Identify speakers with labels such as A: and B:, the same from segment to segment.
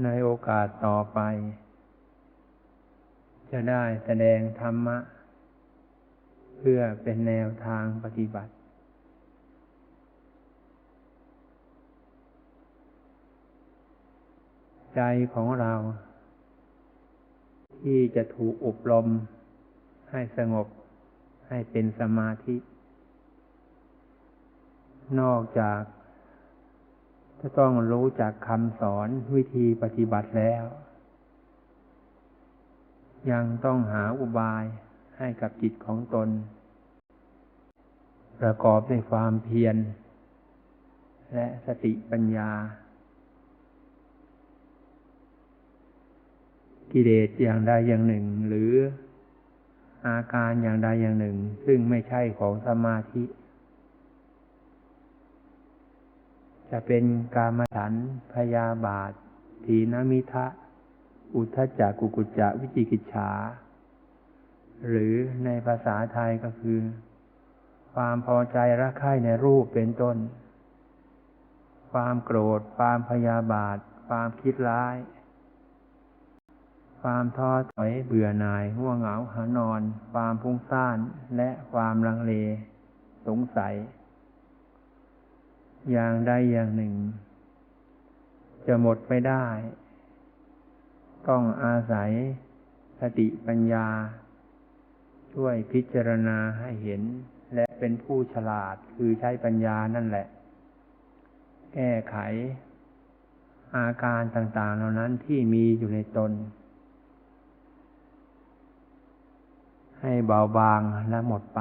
A: ในโอกาสต่อไป จะได้แสดงธรรมะ เพื่อเป็นแนวทางปฏิบัติ ใจของเรา ที่จะถูกอบรม ให้สงบให้เป็นสมาธิ นอกจาก จะต้องรู้จักคำสอนวิธีปฏิบัติแล้ว ยังต้องหาอุบายให้กับจิตของตน ประกอบด้วยความเพียร และสติปัญญา กิเลสอย่างใดอย่างหนึ่ง หรืออาการอย่างใดอย่างหนึ่ง ซึ่งไม่ใช่ของสมาธิ จะเป็นกามฉันพยาบาทถีนมิทะ อุทจักกุกุจจะวิจิกิจฉา หรือในภาษาไทยก็คือ ความพอใจรักใคร่ในรูปเป็นต้น ความโกรธ ความพยาบาท ความคิดร้าย ความท้อถอยเบื่อหน่ายห่วงเหงาหานอน ความพุ่งซ่านและความลังเล สงสัย อย่างใดอย่างหนึ่ง จะหมดไปได้ ต้องอาศัยสติปัญญา ช่วยพิจารณาให้เห็น และเป็นผู้ฉลาดคือใช้ปัญญานั่นแหละ แก้ไข อาการต่างๆ เหล่านั้นที่มีอยู่ในตน ให้เบาบางและหมดไป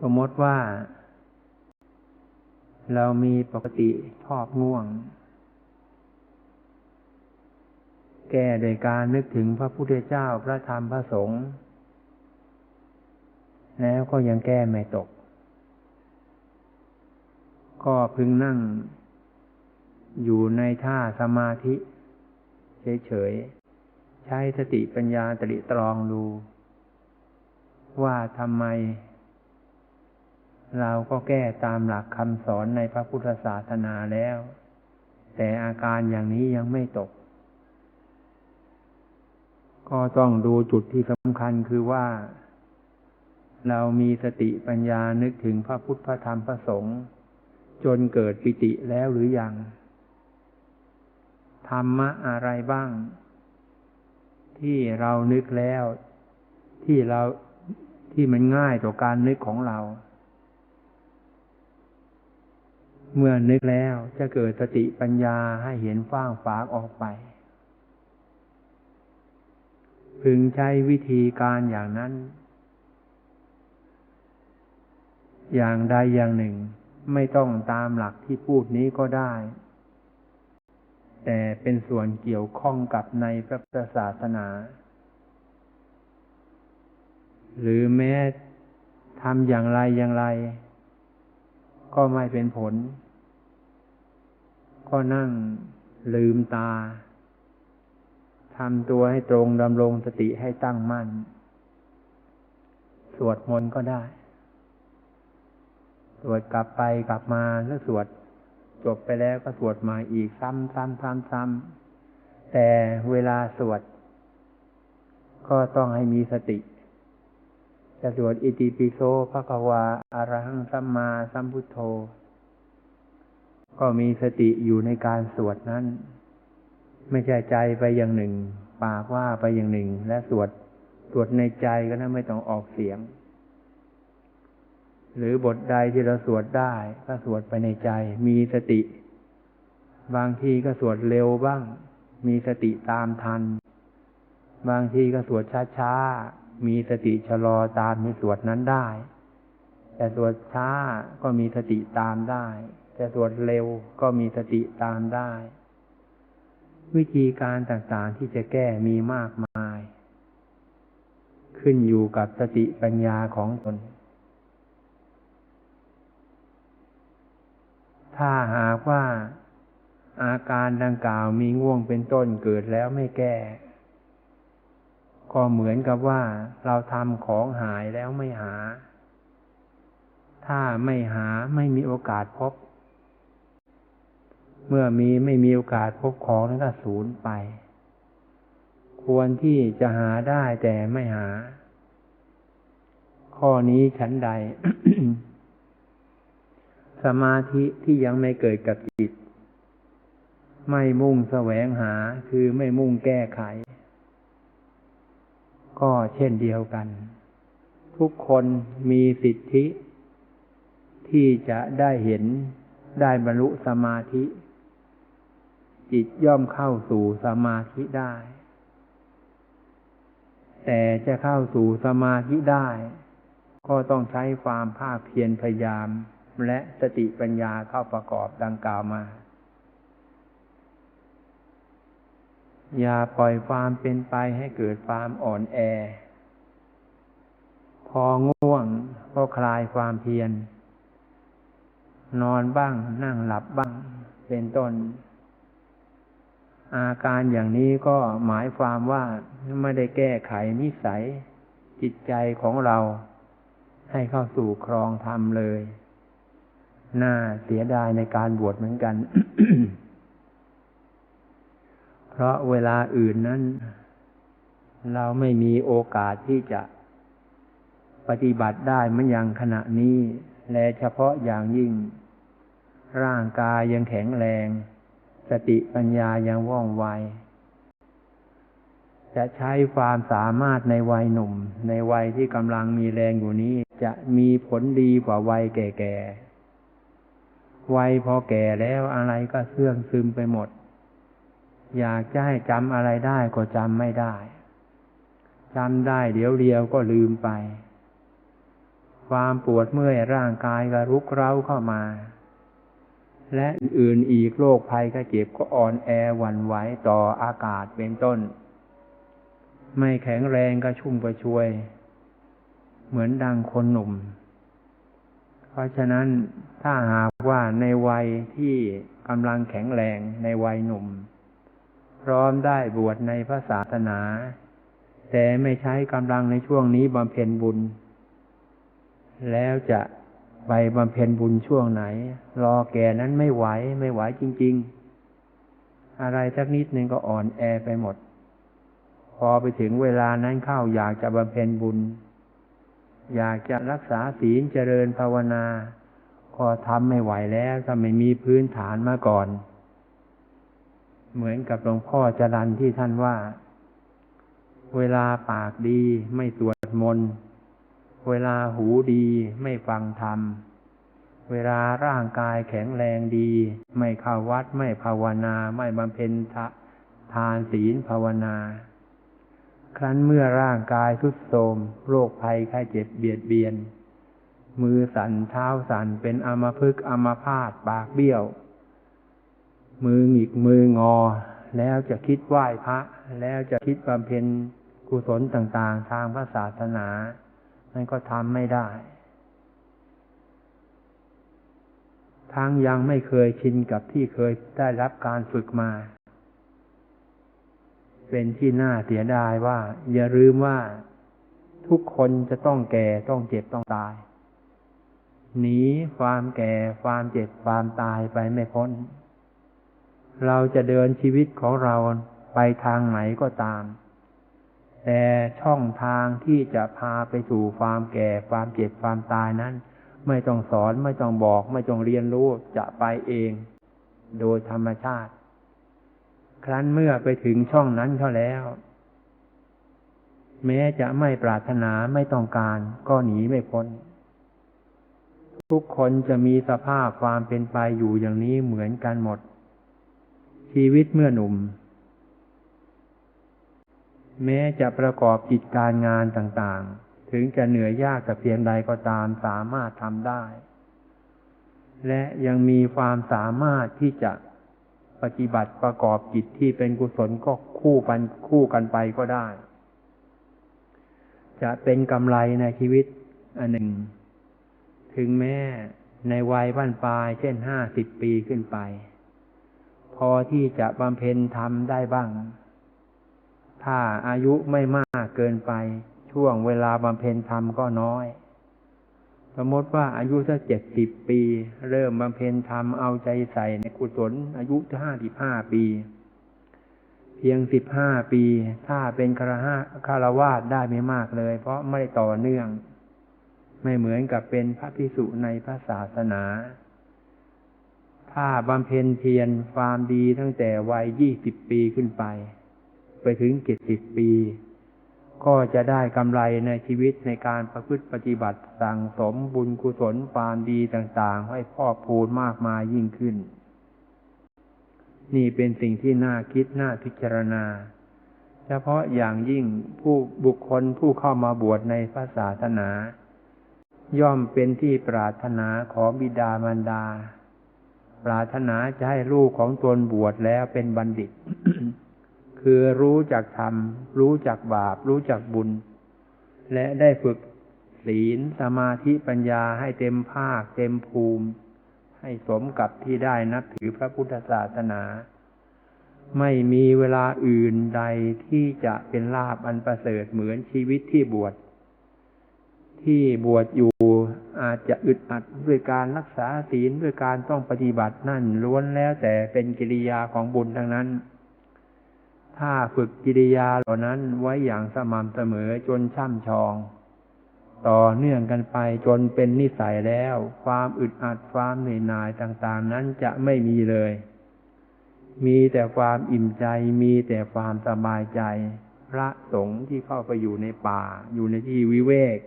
A: สมมติว่า เรามีปกติชอบง่วง แก้โดยการนึกถึงพระพุทธเจ้าพระธรรมพระสงฆ์แล้วก็ยังแก้ไม่ตก ก็พึงนั่งอยู่ในท่าสมาธิ เฉยๆ ใช้สติปัญญาตริตรองดู ว่าทำไม เราก็แก้ตามหลักคำสอนในพระพุทธศาสนาแล้ว แต่อาการอย่างนี้ยังไม่ตก ก็ต้องดูจุดที่สำคัญคือว่า เรามีสติปัญญานึกถึงพระพุทธพระธรรมพระสงฆ์จนเกิดปิติแล้วหรือยัง ธรรมะอะไรบ้าง ที่เรานึกแล้ว ที่เราที่มันง่ายต่อการนึกของเรา เมื่อนึกแล้วจะเกิดสติปัญญาให้เห็นฟ้างฝากออกไป พึงใช้วิธีการอย่างนั้น อย่างใดอย่างหนึ่ง ไม่ต้องตามหลักที่พูดนี้ก็ได้ แต่เป็นส่วนเกี่ยวข้องกับในพระพุทธศาสนา หรือแม้ทำอย่างไรอย่างไรก็ไม่เป็นผล ก็นั่งลืมตาทำตัวให้ตรงดำรงสติให้ตั้งมั่น สวดมนต์ก็ได้ สวดกลับไปกลับมาแล้วสวดจบไปแล้วก็สวดมาอีกซ้ำซ้ำซ้ำซ้ำแต่เวลาสวด ก็ต้องให้มีสติ จะสวดอิติปิโสภะควาอารหังสัมมาสัมพุทโธ ก็มีสติอยู่ในการสวดนั้น ไม่ใช่ใจไปอย่างหนึ่ง ปากว่าไปอย่างหนึ่ง และสวดสวดในใจก็นั้นไม่ต้องออกเสียง หรือบทใดที่เราสวดได้ ก็สวดไปในใจ มีสติ บางทีก็สวดเร็วบ้าง มีสติตามทัน บางทีก็สวดช้าๆ มีสติชะลอตามในสวดนั้นได้ แต่สวดช้าก็มีสติตามได้ จะสวดเร็วก็มีสติตามได้ วิธีการต่างๆที่จะแก้มีมากมาย ขึ้นอยู่กับสติปัญญาของตน ถ้าหากว่าอาการดังกล่าวมีง่วงเป็นต้นเกิดแล้วไม่แก้ ก็เหมือนกับว่าเราทำของหายแล้วไม่หา ถ้าไม่หาไม่มีโอกาสพบ เมื่อมีไม่มีโอกาสพบของนั้นก็สูญไป ควรที่จะหาได้แต่ไม่หา ข้อนี้ฉันใด สมาธิที่ยังไม่เกิดกับจิต ไม่มุ่งแสวงหาคือไม่มุ่งแก้ไข ก็เช่นเดียวกัน ทุกคนมีสิทธิ ที่จะได้เห็นได้บรรลุสมาธิ จิตย่อมเข้าสู่สมาธิได้ แต่จะเข้าสู่สมาธิได้ ก็ต้องใช้ความภาคเพียรพยายาม และสติปัญญาเข้าประกอบดังกล่าวมา อย่าปล่อยความเป็นไปให้เกิดความอ่อนแอ พอง่วงก็คลายความเพียรนอนบ้างนั่งหลับบ้างเป็นต้น อาการอย่างนี้ก็หมายความว่าไม่ได้แก้ไขนิสัย จิตใจของเรา ให้เข้าสู่ครองธรรมเลย น่าเสียดายในการบวชเหมือนกัน เพราะเวลาอื่นนั้น เราไม่มีโอกาสที่จะปฏิบัติได้มือนย่างขณะนี้ และเฉพาะอย่างยิ่ง ร่างกายยังแข็งแรง สติปัญญายังว่องไว จะใช้ความสามารถในวัยหนุ่ม ในวัยที่กำลังมีแรงอยู่นี้ จะมีผลดีกว่าวัยแก่ๆ วัยพอแก่แล้วอะไรก็เสื่องซึมไปหมด อยากจะให้จำอะไรได้ก็จำไม่ได้จำได้เดี๋ยวเดียวก็ลืมไป ความปวดเมื่อยร่างกายก็รุกเร้าเข้ามา และอื่นอีกโรคภัยก็เจ็บก็อ่อนแอหวั่นไหวต่ออากาศเป็นต้น ไม่แข็งแรงก็ชุ่มกระชวย เหมือนดังคนหนุ่ม เพราะฉะนั้นถ้าหากว่าในวัยที่กำลังแข็งแรงในวัยหนุ่ม พร้อมได้บวชในพระศาสนา แต่ไม่ใช้กำลังในช่วงนี้บำเพ็ญบุญ แล้วจะ ไปบำเพ็ญบุญช่วงไหน รอแก่นั้นไม่ไหวไม่ไหวจริง ๆ อะไรสักนิดหนึ่งก็อ่อนแอไปหมด พอไปถึงเวลานั้นเข้าอยากจะบำเพ็ญบุญ อยากจะรักษาศีลเจริญภาวนาก็ทำไม่ไหวแล้วถ้าไม่มีพื้นฐานมาก่อน เหมือนกับหลวงพ่อจรันที่ท่านว่า เวลาปากดีไม่สวดมนต์ เวลาหูดีไม่ฟังธรรม เวลาร่างกายแข็งแรงดี ไม่เข้าวัดไม่ภาวนาไม่บำเพ็ญทานศีลภาวนา ครั้นเมื่อร่างกายทุดโทรมโรคภัยไข้เจ็บเบียดเบียน มือสั่นเท้าสั่นเป็นอมพึกอมพาตปากเบี้ยว มือหงิกมืองอ แล้วจะคิดไหว้พระ แล้วจะคิดบำเพ็ญกุศลต่างๆ ทางพระศาสนา มันก็ทำไม่ได้ ทั้งยังไม่เคยชินกับที่เคยได้รับการฝึกมา เป็นที่น่าเสียดายว่า อย่าลืมว่าทุกคนจะต้องแก่ต้องเจ็บต้องตาย หนีความแก่ความเจ็บความตายไปไม่พ้น เราจะเดินชีวิตของเราไปทางไหนก็ตาม แต่ช่องทางที่จะพาไปสู่ความแก่ความเจ็บความตายนั้น ไม่ต้องสอนไม่ต้องบอก ไม่ต้องเรียนรู้จะไปเอง โดยธรรมชาติ ครั้นเมื่อไปถึงช่องนั้นเข้าแล้ว แม้จะไม่ปรารถนาไม่ต้องการก็หนีไม่พ้น ทุกคนจะมีสภาพความเป็นไปอยู่อย่างนี้เหมือนกันหมด ชีวิตเมื่อหนุ่ม แม้จะประกอบกิจการงานต่างๆ ถึงจะเหนื่อยยากแต่เพียงใดก็ตามสามารถทำได้ และยังมีความสามารถที่จะปฏิบัติประกอบกิจที่เป็นกุศลก็คู่กันคู่กันไปก็ได้ จะเป็นกำไรในชีวิตอันหนึ่ง ถึงแม้ในวัยบ้านปลายเช่นห้าสิบปีขึ้นไป พอที่จะบำเพ็ญธรรมได้บ้าง ถ้าอายุไม่มากเกินไป ช่วงเวลาบำเพ็ญธรรมก็น้อย สมมติว่าอายุสักเจ็ดสิบปี เริ่มบำเพ็ญธรรมเอาใจใส่ในกุศลอายุห้าสิบห้าปี เพียงสิบห้าปี ถ้าเป็นคารหะคารวาสได้ไม่มากเลย เพราะไม่ได้ต่อเนื่อง ไม่เหมือนกับเป็นพระพิสุในพระศาสนาถ้าบำเพ็ญเพียรความดีตั้งแต่วัยยี่สิบปีขึ้นไป ไปถึงเจ็ดสิบปี ก็จะได้กำไรในชีวิตในการประพฤติปฏิบัติสั่งสมบุญกุศลความดีต่างๆ ให้พ่อพูนมากมายยิ่งขึ้น นี่เป็นสิ่งที่น่าคิดน่าพิจารณา เฉพาะอย่างยิ่งผู้บุคคลผู้เข้ามาบวชในพระศาสนา ย่อมเป็นที่ปรารถนาของบิดามารดา ปรารถนาจะให้ลูกของตนบวชแล้วเป็นบัณฑิต คือรู้จักธรรม รู้จักบาป รู้จักบุญ และได้ฝึกศีลสมาธิปัญญาให้เต็มภาค เต็มภูมิ ให้สมกับที่ได้นับถือพระพุทธศาสนา ไม่มีเวลาอื่นใดที่จะเป็นลาบอันประเสริฐเหมือนชีวิตที่บวชที่บวชอยู่อาจจะอึดอัดด้วยการรักษาศีลด้วยการต้องปฏิบัตินั่นล้วนแล้วแต่เป็นกิริยาของบุญทั้งนั้น ถ้าฝึกกิริยาเหล่านั้นไว้อย่างสม่ำเสมอจนช่ำชอง ต่อเนื่องกันไปจนเป็นนิสัยแล้ว ความอึดอัดความเหนื่อยหน่ายต่างๆ นั้นจะไม่มีเลย มีแต่ความอิ่มใจ มีแต่ความสบายใจ พระสงฆ์ที่เข้าไปอยู่ในป่า อยู่ในที่วิเวก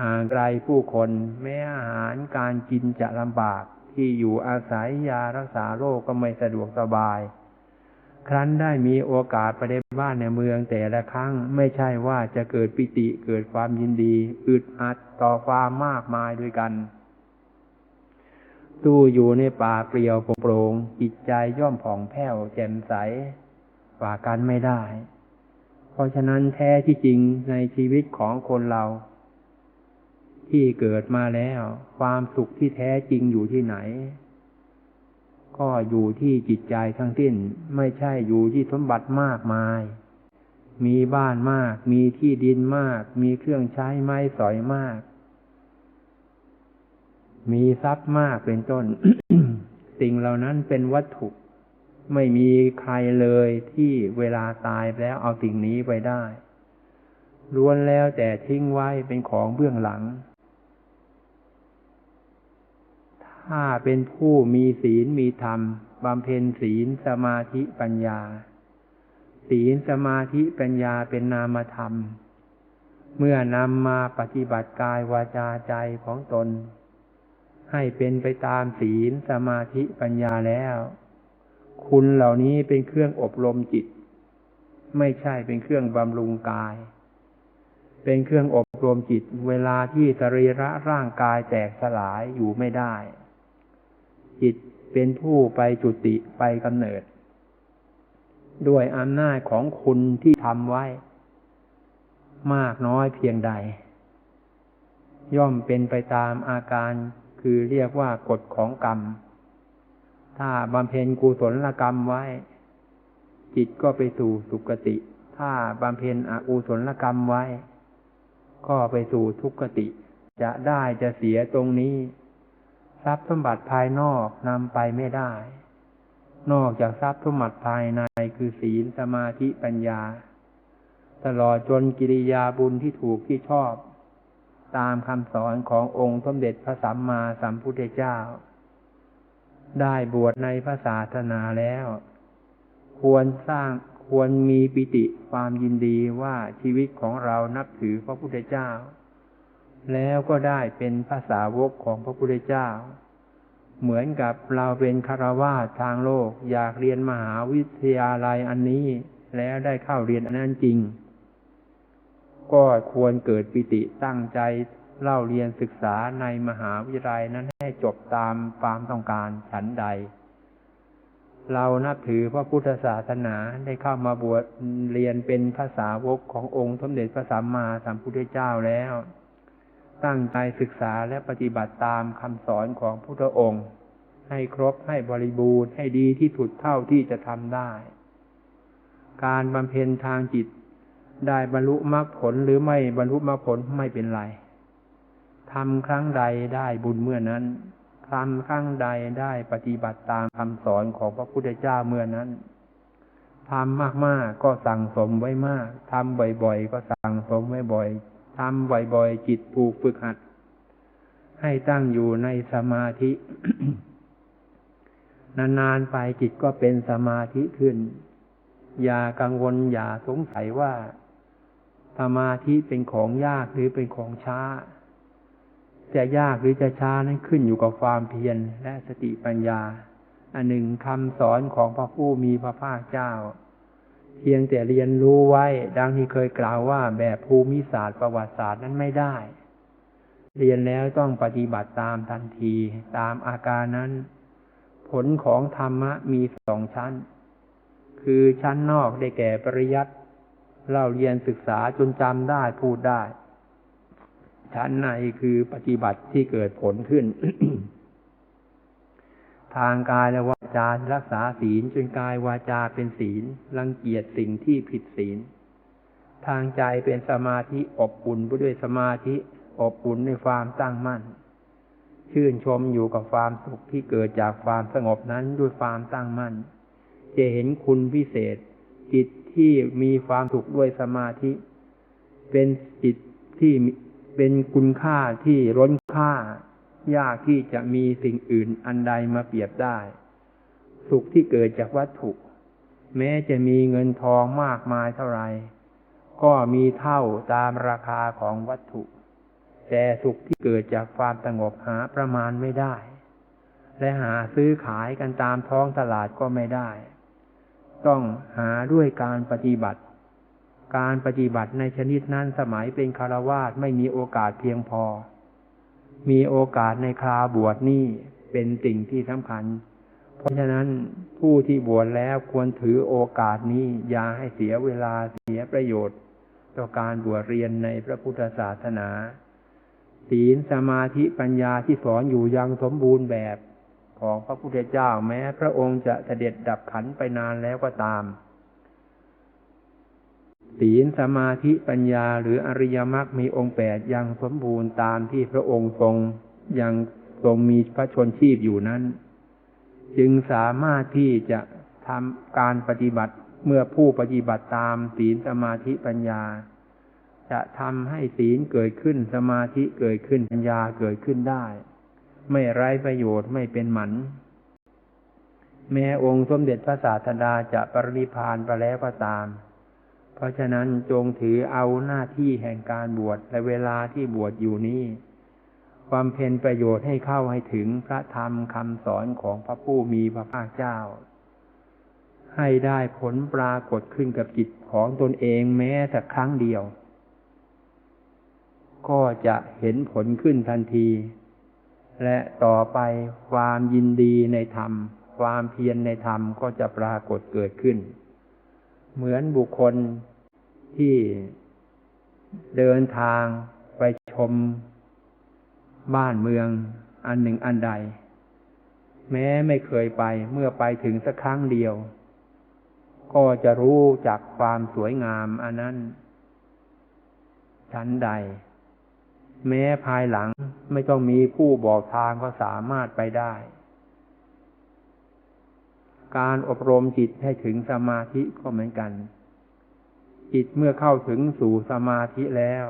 A: ห่างไกลผู้คนแม้อาหารการกินจะลำบากที่อยู่อาศัยยารักษาโรคก็ไม่สะดวกสบาย ครั้นได้มีโอกาสไปในบ้านในเมืองแต่ละครั้งไม่ใช่ว่าจะเกิดปิติเกิดความยินดี อึดอัดต่อความมากมายด้วยกัน ตู้อยู่ในป่าเปลี่ยวโปร่งจิตใจย่อมผ่องแผ้วแจ่มใสกว่ากันไม่ได้ เพราะฉะนั้นแท้ที่จริงในชีวิตของคนเรา ที่เกิดมาแล้ว ความสุขที่แท้จริงอยู่ที่ไหน ก็อยู่ที่จิตใจทั้งสิ้นไม่ใช่อยู่ที่สมบัติมากมาย มีบ้านมาก มีที่ดินมาก มีเครื่องใช้ไม้สอยมาก มีทรัพย์มากเป็นต้น สิ่งเหล่านั้นเป็นวัตถุไม่มีใครเลยที่เวลาตายแล้วเอาสิ่งนี้ไปได้ล้วนแล้วแต่ทิ้งไว้เป็นของเบื้องหลัง ถ้าเป็นผู้มีศีลมีธรรมบำเพ็ญศีลสมาธิปัญญา ศีลสมาธิปัญญาเป็นนามธรรม เมื่อนำมาปฏิบัติกายวาจาใจของตน ให้เป็นไปตามศีลสมาธิปัญญาแล้ว คุณเหล่านี้เป็นเครื่องอบรมจิต ไม่ใช่เป็นเครื่องบำรุงกาย เป็นเครื่องอบรมจิตเวลาที่สรีระร่างกายแตกสลายอยู่ไม่ได้ จิตเป็นผู้ไปจุติไปกำเนิด ด้วยอำนาจของคุณที่ทำไว้ มากน้อยเพียงใด ย่อมเป็นไปตามอาการคือเรียกว่ากฎของกรรม ถ้าบำเพ็ญกุศลกรรมไว้ จิตก็ไปสู่สุคติ ถ้าบำเพ็ญอกุศลกรรมไว้ ก็ไปสู่ทุกขติ จะได้จะเสียตรงนี้ ทรัพย์สมบัติภายนอกนำไปไม่ได้ นอกจากทรัพย์สมบัติภายในคือศีลสมาธิปัญญา ตลอดจนกิริยาบุญที่ถูกที่ชอบ ตามคำสอนขององค์สมเด็จพระสัมมาสัมพุทธเจ้า ได้บวชในพระศาสนาแล้ว ควรสร้างควรมีปิติความยินดีว่าชีวิตของเรานับถือพระพุทธเจ้า แล้วก็ได้เป็นภาษาวกของพระพุทธเจ้า เหมือนกับเราเป็นคารวาสทางโลก อยากเรียนมหาวิทยาลัยอันนี้ แล้วได้เข้าเรียนอันนั้นจริง ก็ควรเกิดปิติตั้งใจเล่าเรียนศึกษาในมหาวิทยาลัยนั้นให้จบตามความต้องการฉันใด เรานับถือพระพุทธศาสนาได้เข้ามาบวชเรียนเป็นภาษาวกขององค์สมเด็จพระสัมมาสัมพุทธเจ้าแล้ว ตั้งใจศึกษาและปฏิบัติตามคำสอนของพุทธองค์ ให้ครบให้บริบูรณ์ให้ดีที่สุดเท่าที่จะทำได้ การบำเพ็ญทางจิตได้บรรลุมรรคผลหรือไม่บรรลุมรรคผลไม่เป็นไรทำครั้งใดได้บุญเมื่อนั้นทำครั้งใดได้ปฏิบัติตามคำสอนของพระพุทธเจ้าเมื่อนั้นทำมากๆก็สั่งสมไว้มากทำบ่อยๆ ก็สั่งสมไว้บ่อย ทำบ่อยๆจิตผูกฝึกหัด ให้ตั้งอยู่ในสมาธิ นานๆไปจิตก็เป็นสมาธิขึ้น อย่ากังวลอย่าสงสัยว่า สมาธิเป็นของยากหรือเป็นของช้า จะยากหรือจะช้านั้นขึ้นอยู่กับความเพียรและสติปัญญา อันหนึ่งคำสอนของพระผู้มีพระภาคเจ้า เพียงแต่เรียนรู้ไว้ ดังที่เคยกล่าวว่าแบบภูมิศาสตร์ประวัติศาสตร์นั้นไม่ได้ เรียนแล้วต้องปฏิบัติตามทันทีตามอาการนั้น ผลของธรรมะมีสองชั้น คือชั้นนอกได้แก่ปริยัติเล่าเรียนศึกษาจนจำได้พูดได้ ชั้นในคือปฏิบัติที่เกิดผลขึ้น ทางกายและวา จารักษาศีลจนกายวาจาเป็นศีล รังเกียจสิ่งที่ผิดศีล ทางใจเป็นสมาธิอบอุ่นไปด้วยสมาธิอบอุ่นในความตั้งมั่น ชื่นชมอยู่กับความสุขที่เกิดจากความสงบนั้นด้วยความตั้งมั่น จะเห็นคุณพิเศษ จิตที่มีความสุขด้วยสมาธิ เป็นจิตที่เป็นคุณค่าที่ล้นค่ายากที่จะมีสิ่งอื่นอันใดมาเปรียบได้ สุขที่เกิดจากวัตถุ แม้จะมีเงินทองมากมายเท่าไรก็มีเท่าตามราคาของวัตถุ แต่สุขที่เกิดจากความสงบหาประมาณไม่ได้ และหาซื้อขายกันตามท้องตลาดก็ไม่ได้ ต้องหาด้วยการปฏิบัติ การปฏิบัติในชนิดนั้นสมัยเป็นคารวาสไม่มีโอกาสเพียงพอ มีโอกาสในคราบวชนี่เป็นสิ่งที่สำคัญ เพราะฉะนั้นผู้ที่บวชแล้วควรถือโอกาสนี้ อย่าให้เสียเวลาเสียประโยชน์ ต่อการบวชเรียนในพระพุทธศาสนา ศีลสมาธิปัญญาที่สอนอยู่ยังสมบูรณ์แบบของพระพุทธเจ้าแม้ พระองค์จะเสด็จดับขันไปนานแล้วก็ตามศีลสมาธิปัญญาหรืออริยมรรคมีองค์แปดยังสมบูรณ์ตามที่พระองค์ทรงยังทรงมีพระชนชีพอยู่นั้น จึงสามารถที่จะทำการปฏิบัติเมื่อผู้ปฏิบัติตามศีลสมาธิปัญญา จะทำให้ศีลเกิดขึ้นสมาธิเกิดขึ้นปัญญาเกิดขึ้นได้ ไม่ไร้ประโยชน์ไม่เป็นหมัน แม้องค์สมเด็จพระศาสดาจะปรินิพานไปแล้วก็ตาม เพราะฉะนั้นจงถือเอาหน้าที่แห่งการบวชและเวลาที่บวชอยู่นี้ ความเพนประโยชน์ให้เข้าให้ถึงพระธรรมคำสอนของพระผู้มีพระภาคเจ้า ให้ได้ผลปรากฏขึ้นกับจิตของตนเองแม้แต่ครั้งเดียว ก็จะเห็นผลขึ้นทันที และต่อไปความยินดีในธรรม ความเพียรในธรรมก็จะปรากฏเกิดขึ้น เหมือนบุคคลที่เดินทางไปชม บ้านเมืองอันหนึ่งอันใด แม้ไม่เคยไปเมื่อไปถึงสักครั้งเดียว ก็จะรู้จากความสวยงามอันนั้น ชั้นใด แม้ภายหลังไม่ต้องมีผู้บอกทางก็สามารถไปได้ การอบรมจิตให้ถึงสมาธิก็เหมือนกัน จิตเมื่อเข้าถึงสู่สมาธิแล้ว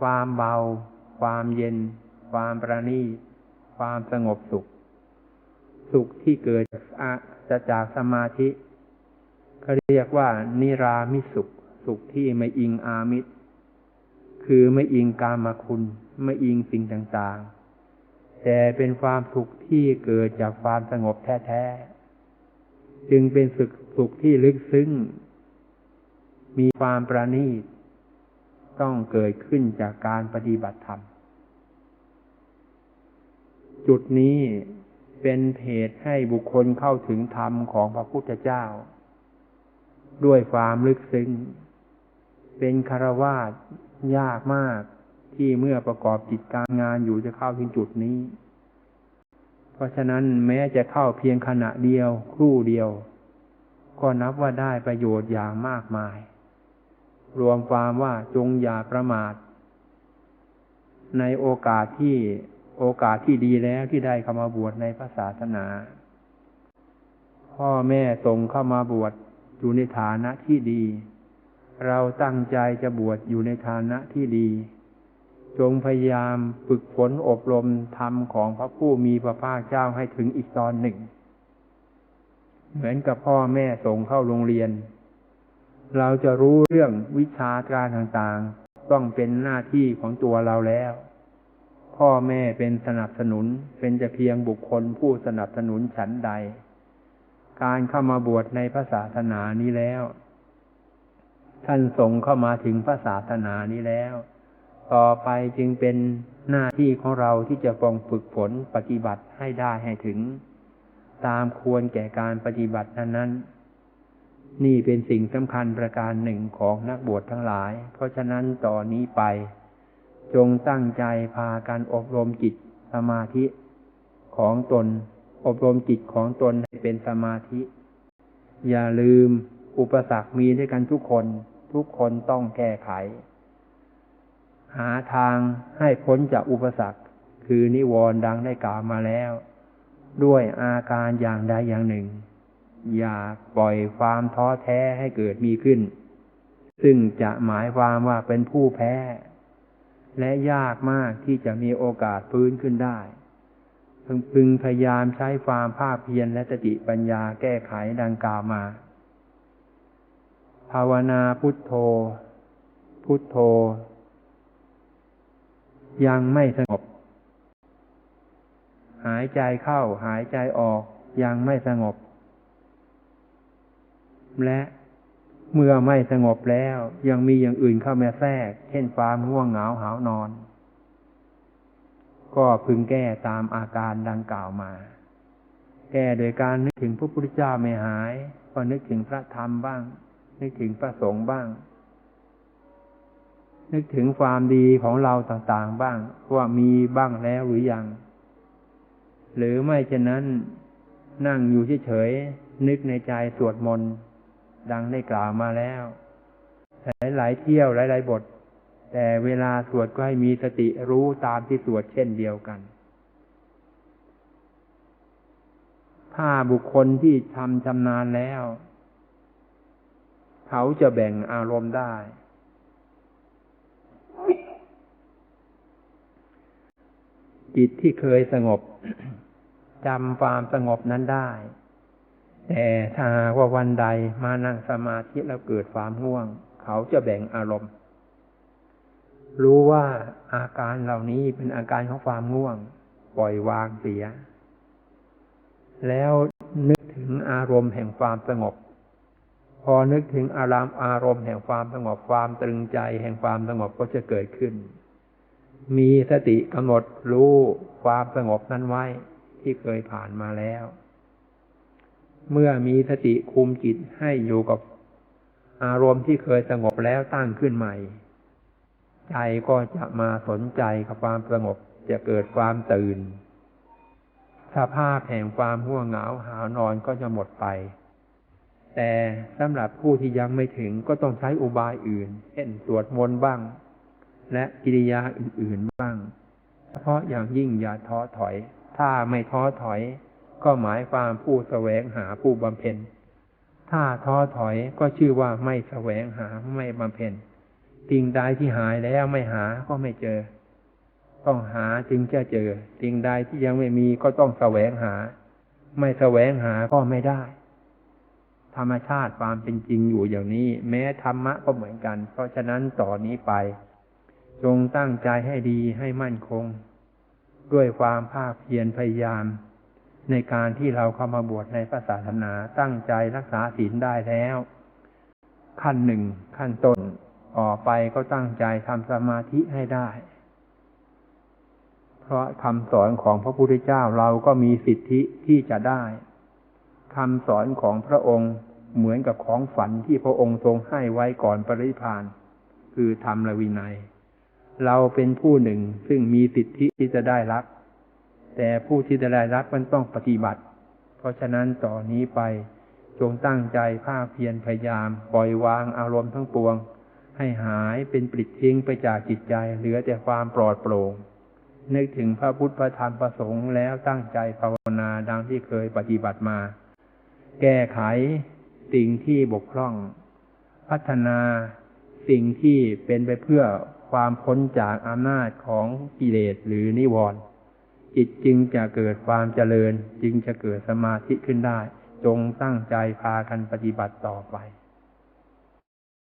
A: ความเบา ความเย็น ความประณีตความสงบสุข สุขที่เกิดจะจากสมาธิเขาเรียกว่า นิรามิสุข สุขที่ไม่อิงอามิตร คือไม่อิงกามาคุณ ไม่อิงสิ่งต่างๆ แต่เป็นความสุขที่เกิดจากความสงบแท้ๆ จึงเป็นสุขสุขที่ลึกซึ้ง มีความประณีต ต้องเกิดขึ้นจากการปฏิบัติธรรม จุดนี้เป็นเหตุให้บุคคลเข้าถึงธรรมของพระพุทธเจ้า ด้วยความลึกซึ้ง เป็นคารวาสยากมากที่เมื่อประกอบกิจการงานอยู่จะเข้าถึงจุดนี้ เพราะฉะนั้นแม้จะเข้าเพียงขณะเดียว ครู่เดียว ก็นับว่าได้ประโยชน์อย่างมากมาย รวมความว่าจงอย่าประมาท ในโอกาสที่ โอกาสที่ดีแล้วที่ได้เข้ามาบวชในพระศาสนา พ่อแม่ส่งเข้ามาบวชอยู่ในฐานะที่ดี เราตั้งใจจะบวชอยู่ในฐานะที่ดี จงพยายามฝึกฝนอบรมธรรมของพระผู้มีพระภาคเจ้าให้ถึงอีกตอนหนึ่ง เหมือนกับพ่อแม่ส่งเข้าโรงเรียน เราจะรู้เรื่องวิชาการต่างๆ ต้องเป็นหน้าที่ของตัวเราแล้ว พ่อแม่เป็นสนับสนุนเป็นจะเพียงบุคคลผู้สนับสนุนฉันใด การเข้ามาบวชในพระศาสนานี้แล้ว ท่านส่งเข้ามาถึงพระศาสนานี้แล้ว ต่อไปจึงเป็นหน้าที่ของเราที่จะฟองฝึกฝนปฏิบัติให้ได้ให้ถึง ตามควรแก่การปฏิบัตินั้นๆนี่เป็นสิ่งสำคัญประการหนึ่งของนักบวชทั้งหลาย เพราะฉะนั้นต่อนนี้ไป จงตั้งใจพากันอบรมจิตสมาธิของตน อบรมจิตของตนให้เป็นสมาธิ อย่าลืมอุปสรรคมีด้วยกันทุกคน ทุกคนต้องแก้ไข หาทางให้พ้นจากอุปสรรค คือนิวรณ์ดังได้กล่าวมาแล้ว ด้วยอาการอย่างใดอย่างหนึ่ง อย่าปล่อยความท้อแท้ให้เกิดมีขึ้น ซึ่งจะหมายความว่าเป็นผู้แพ้ และยากมากที่จะมีโอกาสฟื้นขึ้นได้พึงพงพยายามใช้ความภาคเพียรและสติปัญญาแก้ไขดังกล่าวมา ภาวนาพุทโธ พุทโธ ยังไม่สงบ หายใจเข้าหายใจออกยังไม่สงบ และ เมื่อไม่สงบแล้ว ยังมีอย่างอื่นเข้ามาแทรก เช่นความง่วงเหงาหาวนอน ก็พึงแก้ตามอาการดังกล่าวมา แก้โดยการนึกถึงพระพุทธเจ้าไม่หาย ก็นึกถึงพระธรรมบ้าง นึกถึงพระสงฆ์บ้าง นึกถึงความดีของเราต่างๆบ้าง ว่ามีบ้างแล้วหรือยัง หรือไม่เช่นนั้น นั่งอยู่เฉยๆนึกในใจสวดมนต์ ดังได้กล่าวมาแล้ว หลายๆเที่ยวหลาย ๆ บท แต่เวลาสวดก็ให้มีสติรู้ตามที่สวดเช่นเดียวกัน ถ้าบุคคลที่ทำชำนาญแล้ว เขาจะแบ่งอารมณ์ได้ จิตที่เคยสงบจำความสงบนั้นได้ แต่ถ้าว่าวันใดมานั่งสมาธิแล้วเกิดความง่วง เขาจะแบ่งอารมณ์ รู้ว่าอาการเหล่านี้เป็นอาการของความง่วง ปล่อยวางเสีย แล้วนึกถึงอารมณ์แห่งความสงบ พอนึกถึงอารามอารมณ์แห่งความสงบความตรึงใจแห่งความสงบก็จะเกิดขึ้น มีสติกำหนดรู้ความสงบนั้นไว้ที่เคยผ่านมาแล้ว เมื่อมีสติคุมจิตให้อยู่กับอารมณ์ที่เคยสงบแล้วตั้งขึ้นใหม่ ใจก็จะมาสนใจกับความสงบจะเกิดความตื่น สภาพแห่งความห่วงเหงาหานอนก็จะหมดไป แต่สำหรับผู้ที่ยังไม่ถึงก็ต้องใช้อุบายอื่น เช่นสวดมนต์บ้าง และกิริยาอื่นๆบ้าง เฉพาะอย่างยิ่งอย่าท้อถอย ถ้าไม่ท้อถอย ก็หมายความผู้แสวงหาผู้บำเพ็ญ ถ้าท้อถอยก็ชื่อว่าไม่แสวงหาไม่บำเพ็ญสิ่งใดที่หายแล้วไม่หาก็ไม่เจอ ต้องหาจึงจะเจอสิ่งใดที่ยังไม่มีก็ต้องแสวงหา ไม่แสวงหาก็ไม่ได้ ธรรมชาติความเป็นจริงอยู่อย่างนี้ แม้ธรรมะก็เหมือนกัน เพราะฉะนั้นต่อนนี้ไป จงตั้งใจให้ดีให้มั่นคง ด้วยความภาคเพียรพยายาม ในการที่เราเข้ามาบวชในพระศาสนาตั้งใจรักษาศีลได้แล้ว ขั้นหนึ่งขั้นต้นต่อไปก็ตั้งใจทำสมาธิให้ได้ เพราะคำสอนของพระพุทธเจ้าเราก็มีสิทธิที่จะได้คำสอนของพระองค์เหมือนกับของฝันที่พระองค์ทรงให้ไว้ก่อนปริพานคือธรรมละวินัย เราเป็นผู้หนึ่งซึ่งมีสิทธิที่จะได้รับ แต่ผู้ที่ได้รับมันต้องปฏิบัติ เพราะฉะนั้นต่อนนี้ไปจงตั้งใจภาคเพียรพยายามปล่อยวางอารมณ์ทั้งปวง ให้หายเป็นปลิดทิ้งไปจากจิตใจเหลือแต่ความปลอดโปร่งนึกถึงพระพุทธพระธรรมพระสงฆ์แล้วตั้งใจภาวนาดังที่เคยปฏิบัติมา แก้ไขสิ่งที่บกพร่อง พัฒนาสิ่งที่เป็นไปเพื่อความพ้นจากอำนาจของกิเลสหรือนิวรณ์ จิตจึงจะเกิดความเจริญ จึงจะเกิดสมาธิขึ้นได้ จงตั้งใจพากันปฏิบัติต่อไป